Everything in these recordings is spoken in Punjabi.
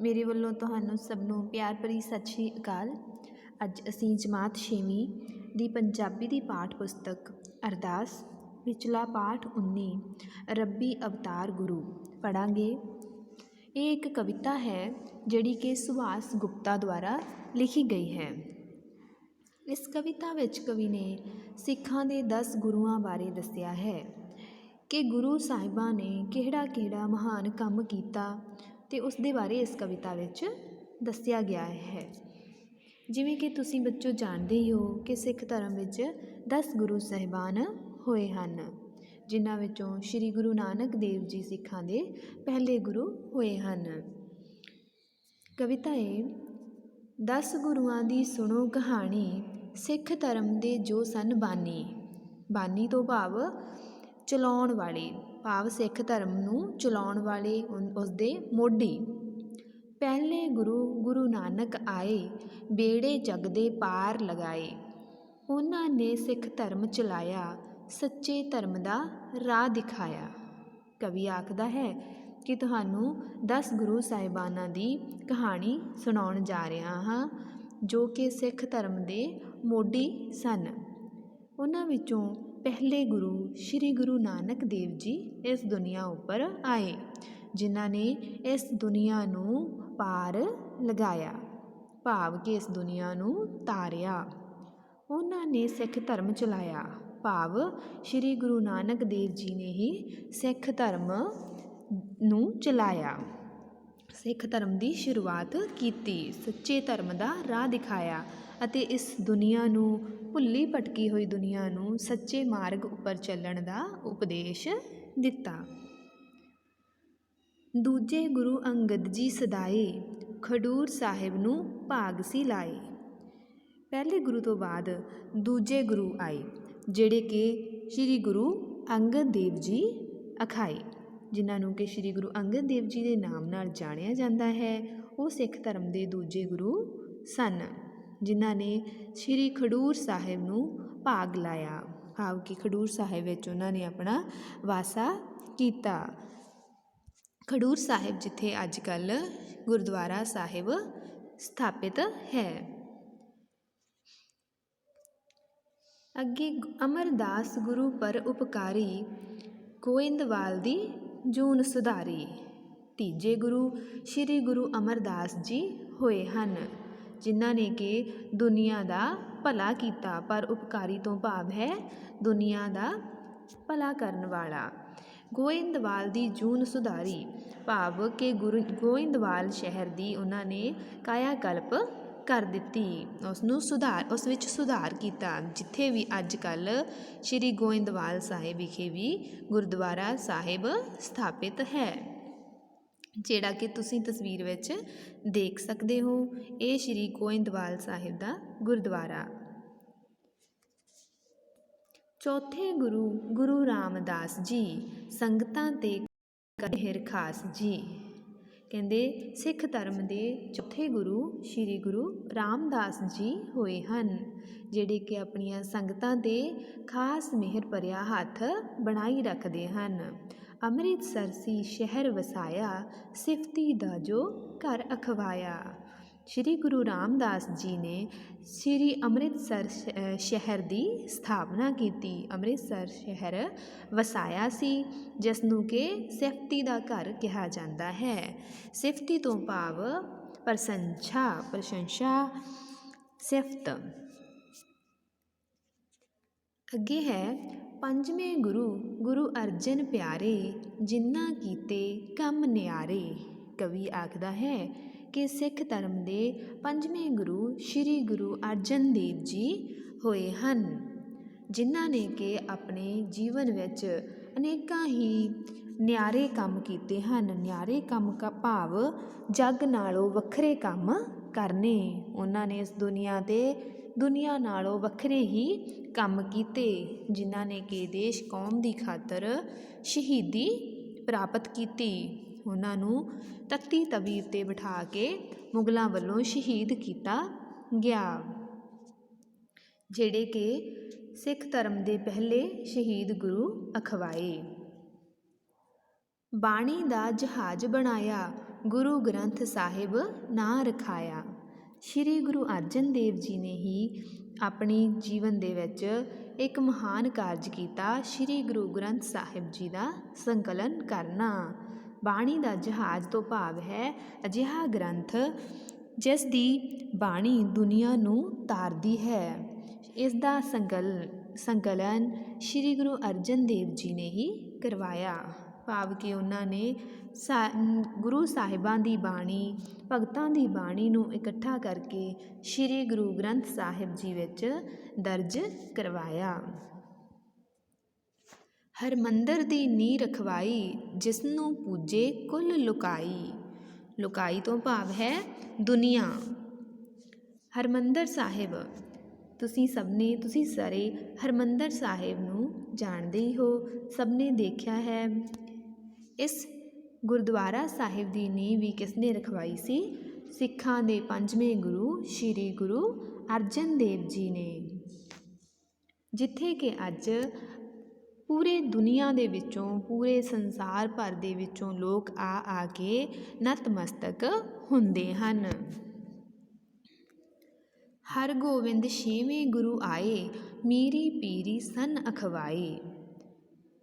ਮੇਰੇ ਵੱਲੋਂ ਤੁਹਾਨੂੰ ਸਭ ਨੂੰ ਪਿਆਰ ਭਰੀ ਸਤਿ ਸ਼੍ਰੀ ਅਕਾਲ। ਅੱਜ ਅਸੀਂ ਜਮਾਤ ਛੇਵੀਂ ਦੀ ਪੰਜਾਬੀ ਦੀ ਪਾਠ ਪੁਸਤਕ ਅਰਦਾਸ ਵਿਚਲਾ ਪਾਠ 19 ਰੱਬੀ ਅਵਤਾਰ ਗੁਰੂ ਪੜਾਂਗੇ ਇਹ ਇੱਕ ਕਵਿਤਾ ਹੈ, ਜਿਹੜੀ ਕਿ ਸੁਭਾਸ਼ ਗੁਪਤਾ ਦੁਆਰਾ ਲਿਖੀ ਗਈ ਹੈ। ਇਸ ਕਵਿਤਾ ਵਿੱਚ ਕਵੀ ਨੇ ਸਿੱਖਾਂ ਦੇ 10 ਗੁਰੂਆਂ ਬਾਰੇ ਦੱਸਿਆ ਹੈ ਕਿ ਗੁਰੂ ਸਾਹਿਬਾਂ ਨੇ ਕਿਹੜਾ ਕਿਹੜਾ ਮਹਾਨ ਕੰਮ ਕੀਤਾ ਅਤੇ ਉਸ ਦੇ ਬਾਰੇ ਇਸ ਕਵਿਤਾ ਵਿੱਚ ਦੱਸਿਆ ਗਿਆ ਹੈ। ਜਿਵੇਂ ਕਿ ਤੁਸੀਂ ਬੱਚੋ ਜਾਣਦੇ ਹੀ ਹੋ ਕਿ ਸਿੱਖ ਧਰਮ ਵਿੱਚ 10 ਗੁਰੂ ਸਾਹਿਬਾਨ ਹੋਏ ਹਨ, ਜਿਨ੍ਹਾਂ ਵਿੱਚੋਂ ਸ੍ਰੀ ਗੁਰੂ ਨਾਨਕ ਦੇਵ ਜੀ ਸਿੱਖਾਂ ਦੇ ਪਹਿਲੇ ਗੁਰੂ ਹੋਏ ਹਨ। ਕਵਿਤਾ ਏ 10 ਗੁਰੂਆਂ ਦੀ ਸੁਣੋ ਕਹਾਣੀ, ਸਿੱਖ ਧਰਮ ਦੇ ਜੋ ਸਨ ਬਾਨੀ। ਬਾਨੀ ਤੋਂ ਭਾਵ ਚਲਾਉਣ ਵਾਲੇ। ਭਾਵ ਸਿੱਖ ਧਰਮ ਨੂੰ ਚਲਾਉਣ ਵਾਲੇ ਉਸ ਦੇ ਮੋਢੀ। ਪਹਿਲੇ ਗੁਰੂ ਗੁਰੂ ਨਾਨਕ ਆਏ, ਬੇੜੇ ਜਗ ਦੇ ਪਾਰ ਲਗਾਏ। ਉਹਨਾਂ ਨੇ ਸਿੱਖ ਧਰਮ ਚਲਾਇਆ, ਸੱਚੇ ਧਰਮ ਦਾ ਰਾਹ ਦਿਖਾਇਆ। ਕਵੀ ਆਖਦਾ ਹੈ ਕਿ ਤੁਹਾਨੂੰ 10 ਗੁਰੂ ਸਾਹਿਬਾਨਾਂ ਦੀ ਕਹਾਣੀ ਸੁਣਾਉਣ ਜਾ ਰਿਹਾ ਹਾਂ, ਜੋ ਕਿ ਸਿੱਖ ਧਰਮ ਦੇ ਮੋਢੀ ਸਨ। ਉਹਨਾਂ ਵਿੱਚੋਂ ਪਹਿਲੇ ਗੁਰੂ ਸ੍ਰੀ ਗੁਰੂ ਨਾਨਕ ਦੇਵ ਜੀ ਇਸ ਦੁਨੀਆ ਉੱਪਰ ਆਏ, ਜਿਨ੍ਹਾਂ ਨੇ ਇਸ ਦੁਨੀਆ ਨੂੰ ਪਾਰ ਲਗਾਇਆ, ਭਾਵ ਕਿ ਇਸ ਦੁਨੀਆ ਨੂੰ ਤਾਰਿਆ। ਉਹਨਾਂ ਨੇ ਸਿੱਖ ਧਰਮ ਚਲਾਇਆ, ਭਾਵ ਸ੍ਰੀ ਗੁਰੂ ਨਾਨਕ ਦੇਵ ਜੀ ਨੇ ਹੀ ਸਿੱਖ ਧਰਮ ਨੂੰ ਚਲਾਇਆ। ਸਿੱਖ ਧਰਮ ਦੀ ਸ਼ੁਰੂਆਤ ਕੀਤੀ। ਸੱਚੇ ਧਰਮ ਦਾ ਰਾਹ ਦਿਖਾਇਆ ਅਤੇ ਇਸ ਦੁਨੀਆ ਨੂੰ, ਭੁੱਲੀ ਭਟਕੀ ਹੋਈ ਦੁਨੀਆ ਨੂੰ ਸੱਚੇ ਮਾਰਗ ਉੱਪਰ ਚੱਲਣ ਦਾ ਉਪਦੇਸ਼ ਦਿੱਤਾ। ਦੂਜੇ ਗੁਰੂ ਅੰਗਦ ਜੀ ਸਦਾਏ ਖਡੂਰ ਸਾਹਿਬ ਨੂੰ ਭਾਗ ਸੀ ਲਾਏ। ਪਹਿਲੇ ਗੁਰੂ ਤੋਂ ਬਾਅਦ ਦੂਜੇ ਗੁਰੂ ਆਏ, ਜਿਹੜੇ ਕਿ ਸ੍ਰੀ ਗੁਰੂ ਅੰਗਦ ਦੇਵ ਜੀ ਅਖਾਏ। ਜਿਨ੍ਹਾਂ ਨੂੰ ਕਿ ਸ੍ਰੀ ਗੁਰੂ ਅੰਗਦ ਦੇਵ ਜੀ ਦੇ ਨਾਮ ਨਾਲ ਜਾਣਿਆ ਜਾਂਦਾ ਹੈ, ਉਹ ਸਿੱਖ ਧਰਮ ਦੇ ਦੂਜੇ ਗੁਰੂ ਸਨ, ਜਿਨ੍ਹਾਂ ਨੇ ਸ੍ਰੀ ਖਡੂਰ ਸਾਹਿਬ ਨੂੰ ਭਾਗ ਲਾਇਆ। ਭਾਵ ਕਿ ਖਡੂਰ ਸਾਹਿਬ ਵਿੱਚ ਉਹਨਾਂ ਨੇ ਆਪਣਾ ਵਾਸਾ ਕੀਤਾ। ਖਡੂਰ ਸਾਹਿਬ ਜਿੱਥੇ ਅੱਜ ਕੱਲ ਗੁਰਦੁਆਰਾ ਸਾਹਿਬ ਸਥਾਪਿਤ ਹੈ। ਅੱਗੇ ਅਮਰਦਾਸ ਗੁਰੂ ਪਰ ਉਪਕਾਰੀ ਗੋਇੰਦਵਾਲ ਦੀ ਜੂਨ ਸੁਧਾਰੀ। ਤੀਜੇ ਗੁਰੂ ਸ੍ਰੀ ਗੁਰੂ ਅਮਰਦਾਸ ਜੀ ਹੋਏ ਹਨ, ਜਿਨ੍ਹਾਂ ਨੇ ਕਿ ਦੁਨੀਆ ਦਾ ਭਲਾ ਕੀਤਾ, ਪਰ ਉਪਕਾਰੀ ਤੋਂ ਭਾਵ ਹੈ ਦੁਨੀਆ ਦਾ ਭਲਾ ਕਰਨ ਵਾਲਾ। ਗੋਇੰਦਵਾਲ ਦੀ ਜੂਨ ਸੁਧਾਰੀ ਭਾਵ ਕਿ ਗੁਰੂ ਗੋਇੰਦਵਾਲ ਸ਼ਹਿਰ ਦੀ ਉਹਨਾਂ ਨੇ ਕਾਇਆ ਕਲਪ ਕਰ ਦਿੱਤੀ। ਉਸ ਨੂੰ ਸੁਧਾਰ, ਉਸ ਵਿੱਚ ਸੁਧਾਰ ਕੀਤਾ, ਜਿੱਥੇ ਵੀ ਅੱਜ ਕੱਲ ਸ੍ਰੀ ਗੋਇੰਦਵਾਲ ਸਾਹਿਬ ਵਿਖੇ ਵੀ ਗੁਰਦੁਆਰਾ ਸਾਹਿਬ ਸਥਾਪਿਤ ਹੈ। ਜਿਹੜਾ ਕਿ ਤੁਸੀਂ ਤਸਵੀਰ ਵਿੱਚ ਦੇਖ ਸਕਦੇ ਹੋ, ਇਹ ਸ੍ਰੀ ਗੋਇੰਦਵਾਲ ਸਾਹਿਬ ਦਾ ਗੁਰਦੁਆਰਾ। ਚੌਥੇ ਗੁਰੂ ਗੁਰੂ ਰਾਮਦਾਸ ਜੀ, ਸੰਗਤਾਂ ਤੇ ਕਹਿਰ ਖਾਸ ਜੀ। ਕਹਿੰਦੇ ਸਿੱਖ ਧਰਮ ਦੇ ਚੌਥੇ ਗੁਰੂ ਸ੍ਰੀ ਗੁਰੂ ਰਾਮਦਾਸ ਜੀ ਹੋਏ ਹਨ, ਜਿਹੜੇ ਕਿ ਆਪਣੀਆਂ ਸੰਗਤਾਂ ਦੇ ਖਾਸ ਮਿਹਰ ਭਰਿਆ ਹੱਥ ਬਣਾਈ ਰੱਖਦੇ ਹਨ। ਅੰਮ੍ਰਿਤਸਰ ਸੀ ਸ਼ਹਿਰ ਵਸਾਇਆ, ਸਿਫਤੀ ਦਾ ਜੋ ਘਰ ਅਖਵਾਇਆ। ਸ੍ਰੀ ਗੁਰੂ ਰਾਮਦਾਸ ਜੀ ਨੇ ਸ੍ਰੀ ਅੰਮ੍ਰਿਤਸਰ ਸ਼ਹਿਰ ਦੀ ਸਥਾਪਨਾ ਕੀਤੀ। ਅੰਮ੍ਰਿਤਸਰ ਸ਼ਹਿਰ ਵਸਾਇਆ ਸੀ ਜਿਸ ਨੂੰ ਕਿ ਸਿਫਤੀ ਦਾ ਘਰ ਕਿਹਾ ਜਾਂਦਾ ਹੈ। ਸਿਫਤੀ ਤੋਂ ਭਾਵ ਪ੍ਰਸ਼ੰਸਾ ਪ੍ਰਸ਼ੰਸਾ, ਸਿਫਤ। ਅੱਗੇ ਹੈ, ਪੰਜਵੇਂ ਗੁਰੂ ਗੁਰੂ ਅਰਜਨ ਪਿਆਰੇ, ਜਿਨ੍ਹਾਂ ਕੀਤੇ ਕੰਮ ਨਿਆਰੇ, ਕਵੀ ਆਖਦਾ ਹੈ ਕਿ ਸਿੱਖ ਧਰਮ ਦੇ ਪੰਜਵੇਂ ਗੁਰੂ ਸ੍ਰੀ ਗੁਰੂ ਅਰਜਨ ਦੇਵ ਜੀ ਹੋਏ ਹਨ, ਜਿਨ੍ਹਾਂ ਨੇ ਕਿ ਆਪਣੇ ਜੀਵਨ ਵਿੱਚ ਅਨੇਕਾਂ ਹੀ ਨਿਆਰੇ ਕੰਮ ਕੀਤੇ ਹਨ। ਨਿਆਰੇ ਕੰਮ ਦਾ ਭਾਵ ਜੱਗ ਨਾਲੋਂ ਵੱਖਰੇ ਕੰਮ ਕਰਨੇ। ਉਹਨਾਂ ਨੇ ਇਸ ਦੁਨੀਆ ਤੇ ਦੁਨੀਆ ਨਾਲੋਂ ਵੱਖਰੇ ਹੀ ਕੰਮ ਕੀਤੇ, ਜਿਨ੍ਹਾਂ ਨੇ ਕਿ ਦੇਸ਼ ਕੌਮ ਦੀ ਖਾਤਰ ਸ਼ਹੀਦੀ ਪ੍ਰਾਪਤ ਕੀਤੀ। ਉਹਨਾਂ ਨੂੰ ਤਖਤੀ ਤਵੀਰ ਤੇ ਬਿਠਾ ਕੇ ਮੁਗਲਾਂ ਵੱਲੋਂ ਸ਼ਹੀਦ ਕੀਤਾ ਗਿਆ। ਜਿਹੜੇ ਕਿ ਸਿੱਖ ਧਰਮ ਦੇ ਪਹਿਲੇ ਸ਼ਹੀਦ ਗੁਰੂ ਅਖਵਾਏ। ਬਾਣੀ ਦਾ ਜਹਾਜ਼ ਬਣਾਇਆ, ਗੁਰੂ ਗ੍ਰੰਥ ਸਾਹਿਬ ਨਾਂ ਰਖਾਇਆ। ਸ੍ਰੀ ਗੁਰੂ ਅਰਜਨ ਦੇਵ ਜੀ ਨੇ ਹੀ ਆਪਣੀ ਜੀਵਨ ਦੇ ਵਿੱਚ ਇੱਕ ਮਹਾਨ ਕਾਰਜ ਕੀਤਾ, ਸ੍ਰੀ ਗੁਰੂ ਗ੍ਰੰਥ ਸਾਹਿਬ ਜੀ ਦਾ ਸੰਕਲਨ ਕਰਨਾ। ਬਾਣੀ ਦਾ ਜਹਾਜ਼ ਤੋਂ ਭਾਵ ਹੈ ਅਜਿਹਾ ਗ੍ਰੰਥ, ਜਿਸ ਦੀ ਬਾਣੀ ਦੁਨੀਆ ਨੂੰ ਤਾਰਦੀ ਹੈ। ਇਸ ਦਾ ਸੰਕਲ ਸੰਕਲਨ ਸ੍ਰੀ ਗੁਰੂ ਅਰਜਨ ਦੇਵ ਜੀ ਨੇ ਹੀ ਕਰਵਾਇਆ। ਭਾਵ ਕਿ ਉਹਨਾਂ ਨੇ ਸਾ, ਗੁਰੂ ਸਾਹਿਬਾਂ ਦੀ ਬਾਣੀ, ਭਗਤਾਂ ਦੀ ਬਾਣੀ ਨੂੰ ਇਕੱਠਾ ਕਰਕੇ ਸ੍ਰੀ ਗੁਰੂ ਗ੍ਰੰਥ ਸਾਹਿਬ ਜੀ ਵਿੱਚ ਦਰਜ ਕਰਵਾਇਆ। ਹਰਮੰਦਰ ਦੀ ਨੀ ਰਖਵਾਈ, ਜਿਸ ਨੂੰ ਪੂਜੇ ਕੁੱਲ ਲੁਕਾਈ। ਲੁਕਾਈ ਤੋਂ ਭਾਵ ਹੈ ਦੁਨੀਆ। ਹਰਮੰਦਰ ਸਾਹਿਬ, ਤੁਸੀਂ ਸਭ ਨੇ ਤੁਸੀਂ ਸਾਰੇ ਹਰਮੰਦਰ ਸਾਹਿਬ ਨੂੰ ਜਾਣਦੇ ਹੀ ਹੋ। ਸਭ ਨੇ ਦੇਖਿਆ ਹੈ, ਇਸ ਗੁਰਦੁਆਰਾ ਸਾਹਿਬ ਦੀ ਨੀਂਹ ਵੀ ਕਿਸ ਨੇ ਰਖਵਾਈ ਸੀ? ਸਿੱਖਾਂ ਦੇ ਪੰਜਵੇਂ ਗੁਰੂ, ਸ੍ਰੀ ਗੁਰੂ ਅਰਜਨ ਦੇਵ ਜੀ ਨੇ। ਜਿੱਥੇ ਕਿ ਅੱਜ ਪੂਰੇ ਦੁਨੀਆ ਦੇ ਵਿੱਚੋਂ, ਪੂਰੇ ਸੰਸਾਰ ਭਰ ਦੇ ਵਿੱਚੋਂ ਲੋਕ ਆ ਆ ਕੇ ਨਤਮਸਤਕ ਹੁੰਦੇ ਹਨ। ਹਰ ਗੋਬਿੰਦ ਛੇਵੇਂ ਗੁਰੂ ਆਏ, ਮੀਰੀ ਪੀਰੀ ਸਨ ਅਖਵਾਏ।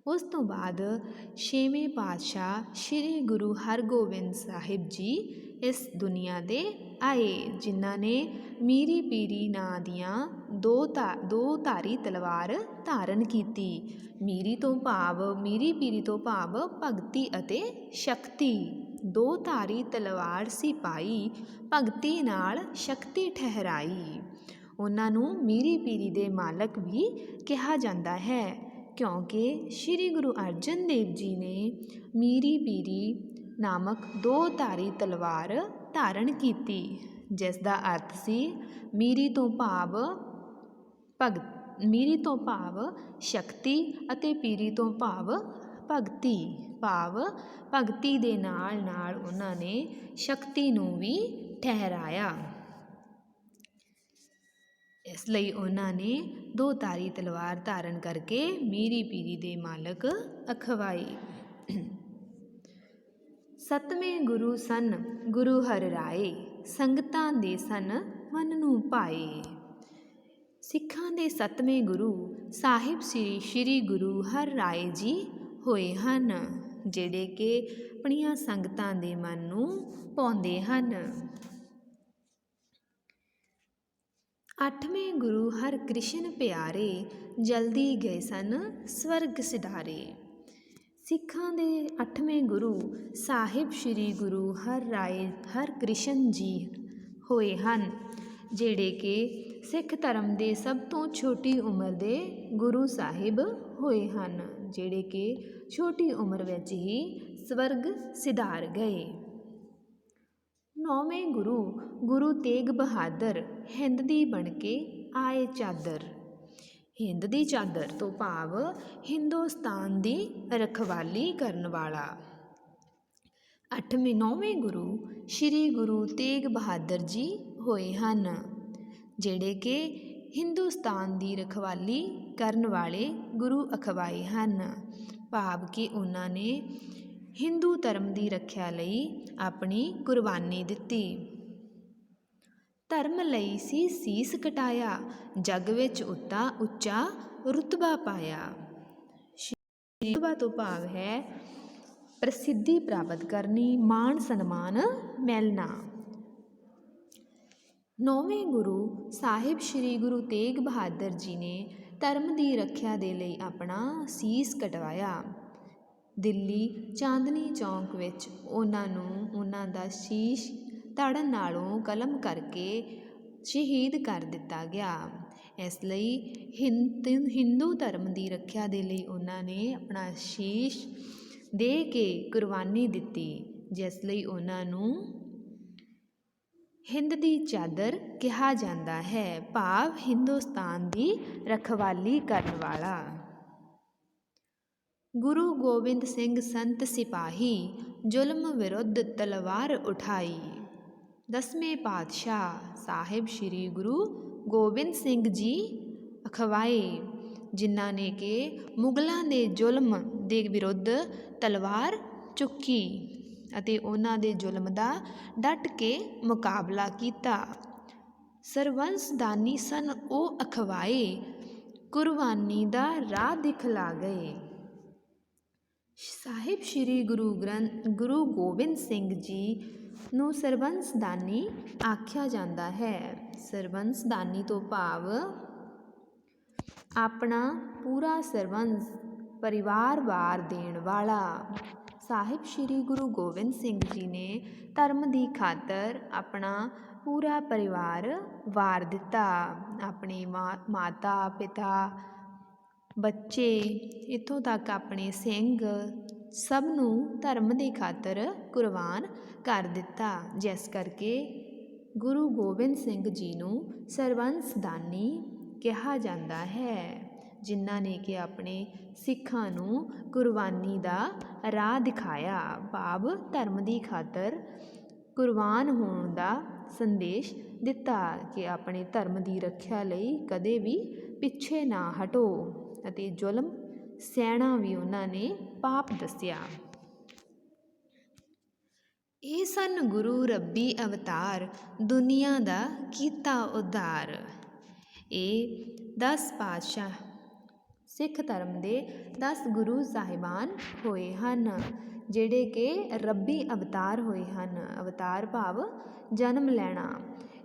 ਉਸ ਤੋਂ ਬਾਅਦ ਛੇਵੇਂ ਪਾਤਸ਼ਾਹ ਸ੍ਰੀ ਗੁਰੂ ਹਰਗੋਬਿੰਦ ਸਾਹਿਬ ਜੀ ਇਸ ਦੁਨੀਆ ਦੇ ਆਏ, ਜਿਨ੍ਹਾਂ ਨੇ ਮੀਰੀ ਪੀਰੀ ਨਾਂ ਦੀਆਂ ਦੋ ਧਾ, ਦੋ ਧਾਰੀ ਤਲਵਾਰ ਧਾਰਨ ਕੀਤੀ। ਮੀਰੀ ਤੋਂ ਭਾਵ, ਮੀਰੀ ਪੀਰੀ ਤੋਂ ਭਾਵ ਭਗਤੀ ਅਤੇ ਸ਼ਕਤੀ। ਦੋ ਧਾਰੀ ਤਲਵਾਰ ਸੀ ਭਗਤੀ ਨਾਲ ਸ਼ਕਤੀ ਠਹਿਰਾਈ। ਉਹਨਾਂ ਨੂੰ ਮੀਰੀ ਪੀਰੀ ਦੇ ਮਾਲਕ ਵੀ ਕਿਹਾ ਜਾਂਦਾ ਹੈ। ਕਿਉਂਕਿ ਸ੍ਰੀ ਗੁਰੂ ਅਰਜਨ ਦੇਵ ਜੀ ਨੇ ਮੀਰੀ ਪੀਰੀ ਨਾਮਕ ਦੋ ਧਾਰੀ ਤਲਵਾਰ ਧਾਰਨ ਕੀਤੀ, ਜਿਸ ਦਾ ਅਰਥ ਸੀ ਮੀਰੀ ਤੋਂ ਭਾਵ ਭਗਤ, ਮੀਰੀ ਤੋਂ ਭਾਵ ਸ਼ਕਤੀ ਅਤੇ ਪੀਰੀ ਤੋਂ ਭਾਵ ਭਗਤੀ ਭਾਵ ਭਗਤੀ ਦੇ ਨਾਲ ਨਾਲ ਉਹਨਾਂ ਨੇ ਸ਼ਕਤੀ ਨੂੰ ਵੀ ਠਹਿਰਾਇਆ। ਇਸ ਲਈ ਉਹਨਾਂ ਨੇ ਦੋ ਤਾਰੀ ਤਲਵਾਰ ਧਾਰਨ ਕਰਕੇ ਮੀਰੀ ਪੀਰੀ ਦੇ ਮਾਲਕ ਅਖਵਾਈ ਸਤਵੇਂ ਗੁਰੂ ਸਨ, ਗੁਰੂ ਹਰ ਰਾਏ ਸੰਗਤਾਂ ਦੇ ਸਨ, ਮਨ ਨੂੰ ਪਾਏ ਸਿੱਖਾਂ ਦੇ ਸਤਵੇਂ ਗੁਰੂ ਸਾਹਿਬ ਸ੍ਰੀ ਸ੍ਰੀ ਗੁਰੂ ਹਰ ਰਾਏ ਜੀ ਹੋਏ ਹਨ, ਜਿਹੜੇ ਕਿ ਆਪਣੀਆਂ ਸੰਗਤਾਂ ਦੇ ਮਨ ਨੂੰ ਪਾਉਂਦੇ ਹਨ। ਅੱਠਵੇਂ ਗੁਰੂ ਹਰਕ੍ਰਿਸ਼ਨ ਪਿਆਰੇ ਜਲਦੀ ਗਏ ਸਨ ਸਵਰਗ ਸਿਧਾਰੇ। ਸਿੱਖਾਂ ਦੇ ਅੱਠਵੇਂ ਗੁਰੂ ਸਾਹਿਬ ਸ੍ਰੀ ਗੁਰੂ ਹਰ ਰਾਏ ਹਰਕ੍ਰਿਸ਼ਨ ਜੀ ਹੋਏ ਹਨ, ਜਿਹੜੇ ਕਿ ਸਿੱਖ ਧਰਮ ਦੇ ਸਭ ਤੋਂ ਛੋਟੀ ਉਮਰ ਦੇ ਗੁਰੂ ਸਾਹਿਬ ਹੋਏ ਹਨ, ਜਿਹੜੇ ਕਿ ਛੋਟੀ ਉਮਰ ਵਿੱਚ ਹੀ ਸਵਰਗ ਸਿਧਾਰ ਗਏ। ਨੌਵੇਂ ਗੁਰੂ ਗੁਰੂ ਤੇਗ ਬਹਾਦਰ, ਹਿੰਦ ਦੀ ਬਣ ਕੇ ਆਏ ਚਾਦਰ। ਹਿੰਦ ਦੀ ਚਾਦਰ ਤੋਂ ਭਾਵ ਹਿੰਦੁਸਤਾਨ ਦੀ ਰਖਵਾਲੀ ਕਰਨ ਵਾਲਾ। ਅੱਠਵੇਂ, ਨੌਵੇਂ ਗੁਰੂ ਸ੍ਰੀ ਗੁਰੂ ਤੇਗ ਬਹਾਦਰ ਜੀ ਹੋਏ ਹਨ, ਜਿਹੜੇ ਕਿ ਹਿੰਦੁਸਤਾਨ ਦੀ ਰਖਵਾਲੀ ਕਰਨ ਵਾਲੇ ਗੁਰੂ ਅਖਵਾਏ ਹਨ। ਭਾਵ ਕਿ ਉਹਨਾਂ ਨੇ ਹਿੰਦੂ ਧਰਮ ਦੀ ਰੱਖਿਆ ਲਈ ਆਪਣੀ ਕੁਰਬਾਨੀ ਦਿੱਤੀ। ਧਰਮ ਲਈ ਸੀ ਸੀਸ ਕਟਾਇਆ, ਜਗ ਵਿੱਚ ਉੱਤਾ ਉੱਚਾ ਰੁਤਬਾ ਪਾਇਆ। ਰੁਤਬਾ ਤੋਂ ਭਾਵ ਹੈ, ਪ੍ਰਸਿੱਧੀ ਪ੍ਰਾਪਤ ਕਰਨੀ, ਮਾਣ ਸਨਮਾਨ ਮਿਲਣਾ। ਨੌਵੇਂ ਗੁਰੂ ਸਾਹਿਬ ਸ੍ਰੀ ਗੁਰੂ ਤੇਗ ਬਹਾਦਰ ਜੀ ਨੇ ਧਰਮ ਦੀ ਰੱਖਿਆ ਦੇ ਲਈ ਆਪਣਾ ਸੀਸ ਕਟਵਾਇਆ। ਦਿੱਲੀ ਚਾਂਦਨੀ ਚੌਂਕ ਵਿੱਚ ਉਹਨਾਂ ਨੂੰ ਉਹਨਾਂ ਦਾ ਸ਼ੀਸ਼ ਧੜਨ ਨਾਲੋਂ ਕਲਮ ਕਰਕੇ ਸ਼ਹੀਦ ਕਰ ਦਿੱਤਾ ਗਿਆ। ਇਸ ਲਈ ਹਿੰਦ, ਹਿੰਦੂ ਧਰਮ ਦੀ ਰੱਖਿਆ ਦੇ ਲਈ ਉਹਨਾਂ ਨੇ ਆਪਣਾ ਸ਼ੀਸ਼ ਦੇ ਕੇ ਕੁਰਬਾਨੀ ਦਿੱਤੀ, ਜਿਸ ਲਈ ਉਹਨਾਂ ਨੂੰ ਹਿੰਦ ਦੀ ਚਾਦਰ ਕਿਹਾ ਜਾਂਦਾ ਹੈ, ਭਾਵ ਹਿੰਦੁਸਤਾਨ ਦੀ ਰਖਵਾਲੀ ਕਰਨ ਵਾਲਾ। ਗੁਰੂ ਗੋਬਿੰਦ ਸਿੰਘ ਸੰਤ ਸਿਪਾਹੀ ਜ਼ੁਲਮ ਵਿਰੁੱਧ ਤਲਵਾਰ ਉਠਾਈ। ਦਸਵੇਂ ਪਾਤਸ਼ਾਹ ਸਾਹਿਬ ਸ੍ਰੀ ਗੁਰੂ ਗੋਬਿੰਦ ਸਿੰਘ ਜੀ ਅਖਵਾਏ, ਜਿਨ੍ਹਾਂ ਨੇ ਕਿ ਮੁਗਲਾਂ ਦੇ ਜ਼ੁਲਮ ਦੇ ਵਿਰੁੱਧ ਤਲਵਾਰ ਚੁੱਕੀ ਅਤੇ ਉਹਨਾਂ ਦੇ ਜ਼ੁਲਮ ਦਾ ਡਟ ਕੇ ਮੁਕਾਬਲਾ ਕੀਤਾ। ਸਰਵੰਸ ਦਾਨੀ ਸਨ, ਉਹ ਅਖਵਾਏ, ਕੁਰਬਾਨੀ ਦਾ ਰਾਹ ਦਿਖਲਾ ਗਏ। ਸਾਹਿਬ ਸ੍ਰੀ ਗੁਰੂ ਗ੍ਰੰਥ ਗੁਰੂ ਗੋਬਿੰਦ ਸਿੰਘ ਜੀ ਨੂੰ ਸਰਬੰਸਦਾਨੀ ਆਖਿਆ ਜਾਂਦਾ ਹੈ। ਸਰਬੰਸਦਾਨੀ ਤੋਂ ਭਾਵ ਆਪਣਾ ਪੂਰਾ ਸਰਬੰਸ ਪਰਿਵਾਰ ਵਾਰ ਦੇਣ ਵਾਲਾ। ਸਾਹਿਬ ਸ੍ਰੀ ਗੁਰੂ ਗੋਬਿੰਦ ਸਿੰਘ ਜੀ ਨੇ ਧਰਮ ਦੀ ਖਾਤਰ ਆਪਣਾ ਪੂਰਾ ਪਰਿਵਾਰ ਵਾਰ ਦਿੱਤਾ। ਆਪਣੇ ਮਾ- ਮਾਤਾ ਪਿਤਾ ਬੱਚੇ ਇੱਥੋਂ ਤੱਕ ਆਪਣੇ ਸਿੰਘ ਸਭ ਨੂੰ ਧਰਮ ਦੀ ਖਾਤਰ ਕੁਰਬਾਨ ਕਰ ਦਿੱਤਾ। ਜਿਸ ਕਰਕੇ ਗੁਰੂ ਗੋਬਿੰਦ ਸਿੰਘ ਜੀ ਨੂੰ ਸਰਬੰਸ ਦਾਨੀ ਕਿਹਾ ਜਾਂਦਾ ਹੈ, ਜਿਨ੍ਹਾਂ ਨੇ ਕਿ ਆਪਣੇ ਸਿੱਖਾਂ ਨੂੰ ਕੁਰਬਾਨੀ ਦਾ ਰਾਹ ਦਿਖਾਇਆ। ਭਾਵ ਧਰਮ ਦੀ ਖਾਤਰ ਕੁਰਬਾਨ ਹੋਣ ਦਾ ਸੰਦੇਸ਼ ਦਿੱਤਾ ਕਿ ਆਪਣੇ ਧਰਮ ਦੀ ਰੱਖਿਆ ਲਈ ਕਦੇ ਵੀ ਪਿੱਛੇ ਨਾ ਹਟੋ। ਅਤੇ ਜ਼ੁਲਮ ਸਹਿਣਾ ਵੀ ਉਹਨਾਂ ਨੇ ਪਾਪ ਦੱਸਿਆ। ਇਹ ਸਨ ਗੁਰੂ ਰੱਬੀ ਅਵਤਾਰ, ਦੁਨੀਆ ਦਾ ਕੀਤਾ ਉਧਾਰ। ਇਹ 10 ਪਾਤਸ਼ਾਹ ਸਿੱਖ ਧਰਮ ਦੇ 10 ਗੁਰੂ ਸਾਹਿਬਾਨ ਹੋਏ ਹਨ, ਜਿਹੜੇ ਕਿ ਰੱਬੀ ਅਵਤਾਰ ਹੋਏ ਹਨ। ਅਵਤਾਰ ਭਾਵ ਜਨਮ ਲੈਣਾ।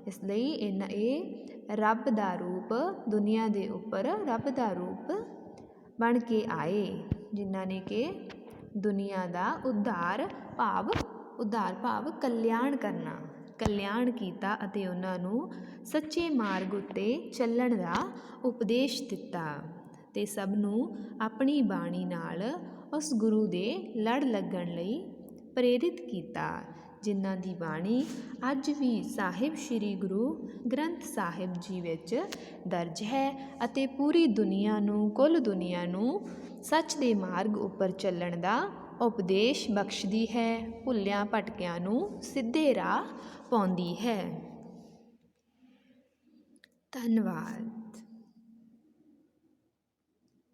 ਇਸ ਲਈ ਇਹਨਾਂ ਇਹ ਰੱਬ ਦਾ ਰੂਪ ਦੁਨੀਆ ਦੇ ਉੱਪਰ ਰੱਬ ਦਾ ਰੂਪ ਬਣ ਕੇ ਆਏ, ਜਿਨ੍ਹਾਂ ਨੇ ਕਿ ਦੁਨੀਆ ਦਾ ਉਧਾਰ ਭਾਵ ਉਧਾਰ ਭਾਵ ਕਲਿਆਣ ਕਰਨਾ। ਕਲਿਆਣ ਕੀਤਾ ਅਤੇ ਉਹਨਾਂ ਨੂੰ ਸੱਚੇ ਮਾਰਗ ਉੱਤੇ ਚੱਲਣ ਦਾ ਉਪਦੇਸ਼ ਦਿੱਤਾ ਅਤੇ ਸਭ ਨੂੰ ਆਪਣੀ ਬਾਣੀ ਨਾਲ ਉਸ ਗੁਰੂ ਦੇ ਲੜ ਲੱਗਣ ਲਈ ਪ੍ਰੇਰਿਤ ਕੀਤਾ। ਜਿਨ੍ਹਾਂ ਦੀ ਬਾਣੀ ਅੱਜ ਵੀ ਸਾਹਿਬ ਸ੍ਰੀ ਗੁਰੂ ਗ੍ਰੰਥ ਸਾਹਿਬ ਜੀ ਵਿੱਚ ਦਰਜ ਹੈ ਅਤੇ ਪੂਰੀ ਦੁਨੀਆ ਨੂੰ, ਕੁੱਲ ਦੁਨੀਆ ਨੂੰ ਸੱਚ ਦੇ ਮਾਰਗ ਉੱਪਰ ਚੱਲਣ ਦਾ ਉਪਦੇਸ਼ ਬਖਸ਼ਦੀ ਹੈ, ਭੁੱਲਿਆਂ ਭਟਕਿਆਂ ਨੂੰ ਸਿੱਧੇ ਰਾਹ ਪਾਉਂਦੀ ਹੈ। ਧੰਨਵਾਦ।